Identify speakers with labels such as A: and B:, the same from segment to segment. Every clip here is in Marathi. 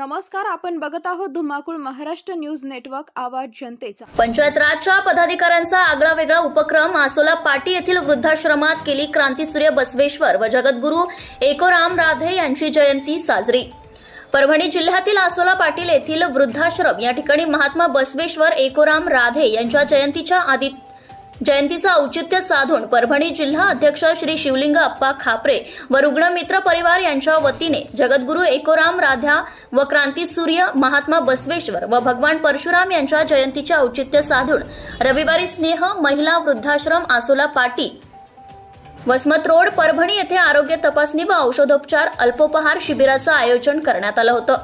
A: नमस्कार आपण बघत आहोत धुमाकूळ महाराष्ट्र न्यूज नेटवर्क आवाज जनतेचा.
B: पंचायत राजच्या पदाधिकाऱ्यांचा आगळा वेगळा उपक्रम आसोला पाटी येथील वृद्धाश्रमात केली क्रांतीसूर्य बसवेश्वर व जगद्गुरू एकोराम राधे यांची जयंती साजरी. परभणी जिल्ह्यातील आसोला पाटील येथील वृद्धाश्रम या ठिकाणी महात्मा बसवेश्वर एकोराम राधे यांच्या जयंतीच्या आधी जयंतीचं औचित्य साधून परभणी जिल्हा अध्यक्ष श्री शिवलिंग अप्पा खापरे व रुग्णमित्र परिवार यांच्या वतीने जगद्गुरू एकोराम राध्या व क्रांती सूर्य महात्मा बसवेश्वर व भगवान परशुराम यांच्या जयंतीचे औचित्य साधून रविवारी स्नेह महिला वृद्धाश्रम आसोला पाटी वसमत रोड परभणी येथे आरोग्य तपासणी व औषधोपचार अल्पोपहार शिबिराचं आयोजन करण्यात आलं होतं.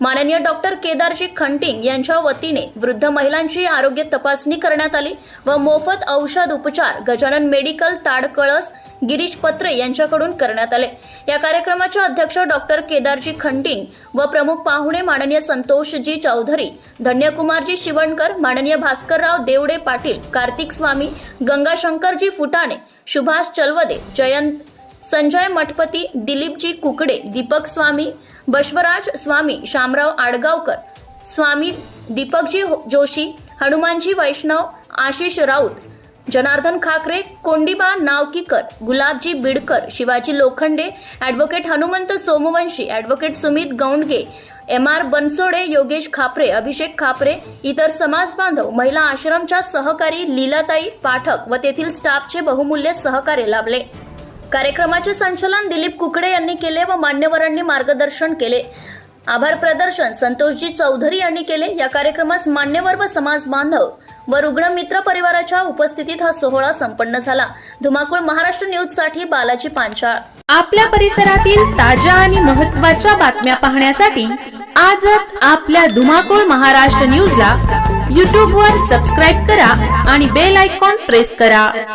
B: माननीय डॉक्टर केदारजी खंटिंग यांच्या वतीने वृद्ध महिलांची आरोग्य तपासणी करण्यात आली व मोफत औषध उपचार गजानन मेडिकल ताडकळस गिरीश पत्रे यांच्याकडून करण्यात आले. या कार्यक्रमाचे अध्यक्ष डॉक्टर केदारजी खंटिंग व प्रमुख पाहुणे माननीय संतोषजी चौधरी धन्यकुमारजी शिवणकर माननीय भास्करराव देवडे पाटील कार्तिक स्वामी गंगाशंकरजी फुटाणे सुभाष चलवदे जयंत संजय मठपती दिलीपजी कुकडे दीपक स्वामी बश्वराज स्वामी शामराव आडगावकर स्वामी दीपकजी हो- Joshi Hanumanji Vaishnav Ashish Raut Janardan Khakre Kondiba Navkikar गुलाबजी Bidkar Shivaji Lokhande advocate Hanumant Somvanshi advocate Sumit Gaundge M R Bansode Yogesh Khapre Abhishek Khapre इतर समाज बांधव महिला आश्रमच्या सहकारी लीलाताई पाठक व तेथील स्टाफचे बहुमूल्य सहकार्य लाभले. कार्यक्रमाचे संचलन दिलीप कुकडे यांनी केले व मान्यवरांनी मार्गदर्शन केले. आभार प्रदर्शन संतोषजी चौधरी यांनी केले. या कार्यक्रमास मान्यवर व समाज बांधव व रुग्ण मित्र परिवाराच्या उपस्थितीत हा सोहळा संपन्न झाला. धुमाकूळ महाराष्ट्र न्यूजसाठी बालाजी पांचाळ.
C: आपल्या परिसरातील ताज्या आणि महत्त्वाच्या बातम्या पाहण्यासाठी आजच आपल्या धुमाकूळ महाराष्ट्र न्यूजला यूट्यूबवर सबस्क्राईब करा आणि बेल आयकॉन प्रेस करा.